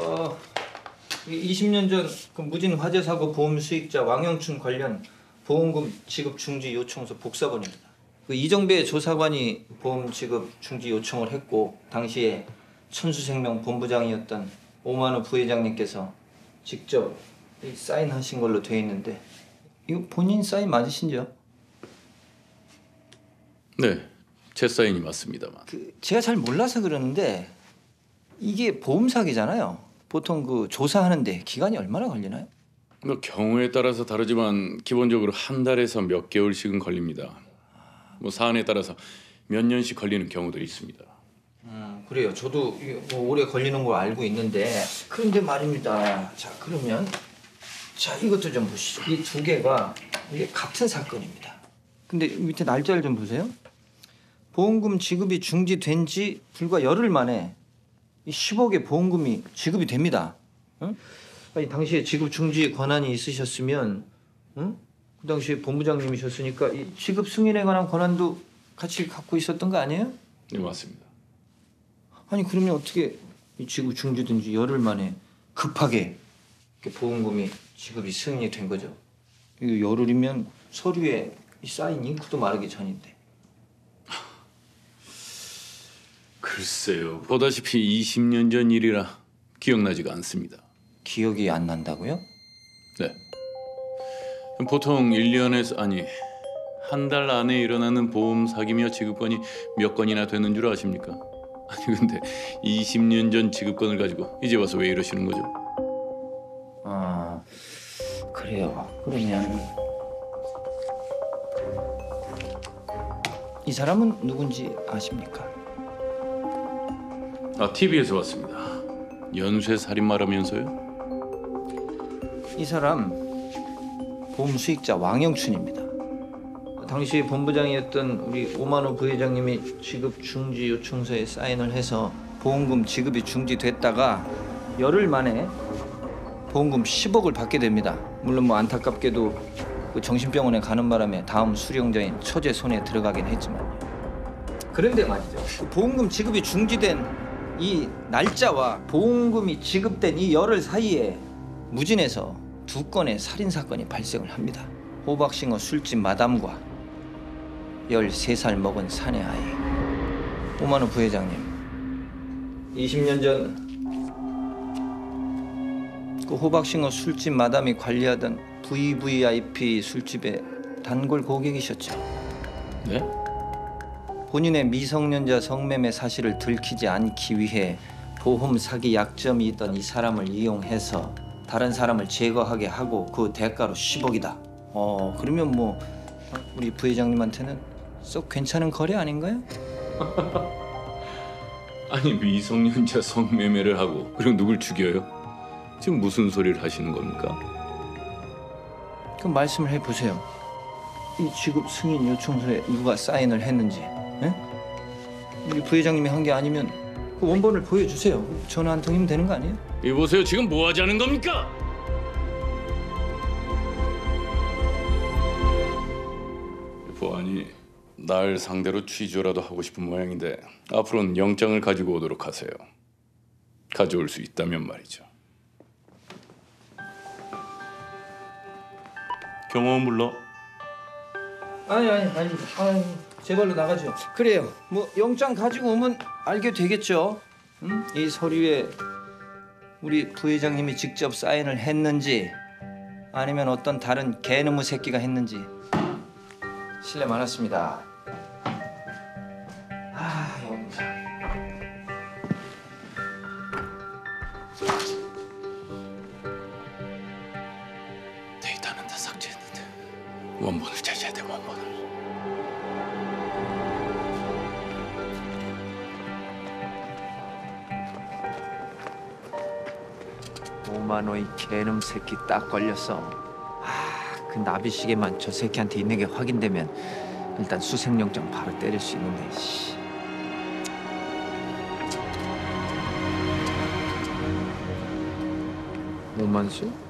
어, 20년 전 그 무진 화재 사고 보험 수익자 왕영춘 관련 보험금 지급 중지 요청서 복사본입니다. 그 이정배 조사관이 보험 지급 중지 요청을 했고 당시에 천수생명 본부장이었던 오만호 부회장님께서 직접 이 사인하신 걸로 돼 있는데 이거 본인 사인 맞으신지요? 네, 제 사인이 맞습니다만. 그 제가 잘 몰라서 그러는데 이게 보험 사기잖아요. 보통 그 조사하는데 기간이 얼마나 걸리나요? 뭐 경우에 따라서 다르지만 기본적으로 한 달에서 몇 개월씩은 걸립니다. 뭐 사안에 따라서 몇 년씩 걸리는 경우도 있습니다. 음, 그래요. 저도 뭐 오래 걸리는 걸 알고 있는데 그런데 말입니다. 자 그러면 자 이것도 좀 보시죠. 이 두 개가 이게 같은 사건입니다. 근데 밑에 날짜를 좀 보세요. 보험금 지급이 중지된 지 불과 열흘 만에 이 10억의 보험금이 지급이 됩니다. 응? 아니 당시에 지급 중지 권한이 있으셨으면, 응? 그 당시에 본부장님이셨으니까 이 지급 승인에 관한 권한도 같이 갖고 있었던 거 아니에요? 네, 맞습니다. 아니 그러면 어떻게 이 지급 중지든지 열흘 만에 급하게 이렇게 보험금이 지급이 승인이 된 거죠? 이거 열흘이면 서류에 이 사인 잉크도 마르기 전인데. 글쎄요, 보다시피 20년 전 일이라 기억나지가 않습니다. 기억이 안 난다고요? 네. 보통 1년에서 아니 한 달 안에 일어나는 보험 사기며 지급건이 몇 건이나 되는 줄 아십니까? 아니 근데 20년 전 지급건을 가지고 이제 와서 왜 이러시는 거죠? 아 그래요. 그러면 이 사람은 누군지 아십니까? 아 TV에서 왔습니다. 연쇄 살인마라면서요? 이 사람 보험 수익자 왕영춘입니다. 당시 본부장이었던 우리 오만호 부회장님이 지급 중지 요청서에 사인을 해서 보험금 지급이 중지됐다가 열흘 만에 보험금 10억을 받게 됩니다. 물론 뭐 안타깝게도 그 정신병원에 가는 바람에 다음 수령자인 처제 손에 들어가긴 했지만요. 그런데 말이죠. 그 보험금 지급이 중지된 이 날짜와 보험금이 지급된 이 열흘 사이에 무진에서 두 건의 살인 사건이 발생을 합니다. 호박싱어 술집 마담과 13살 먹은 사내 아이. 오만호 부회장님. 20년 전 그 호박싱어 술집 마담이 관리하던 VVIP 술집의 단골 고객이셨죠. 네? 본인의 미성년자 성매매 사실을 들키지 않기 위해 보험 사기 약점이 있던 이 사람을 이용해서 다른 사람을 제거하게 하고 그 대가로 10억이다. 어 그러면 뭐 우리 부회장님한테는 썩 괜찮은 거래 아닌가요? 아니 미성년자 성매매를 하고 그리고 누굴 죽여요? 지금 무슨 소리를 하시는 겁니까? 그럼 말씀을 해보세요. 이 지급 승인 요청서에 누가 사인을 했는지. 예? 우리 부회장님이 한 게 아니면 그 원본을 보여주세요. 전화 한 통이면 되는 거 아니에요? 이보세요 지금 뭐 하자는 겁니까? 보안이 날 상대로 취조라도 하고 싶은 모양인데 앞으로는 영장을 가지고 오도록 하세요. 가져올 수 있다면 말이죠. 경호원 불러. 아니 아니 아니 아니 제발로 나가죠. 그래요. 뭐 영장 가지고 오면 알게 되겠죠. 응? 이 서류에 우리 부회장님이 직접 사인을 했는지 아니면 어떤 다른 개놈의 새끼가 했는지 실례 많았습니다. 아 영장. 데이터는 다 삭제했는데 원본을. 오만호의 개놈 새끼 딱 걸렸어. 아, 그 나비시계만 저 새끼한테 있는 게 확인되면 일단 수색영장 바로 때릴 수 있는데. 씨. 오만수?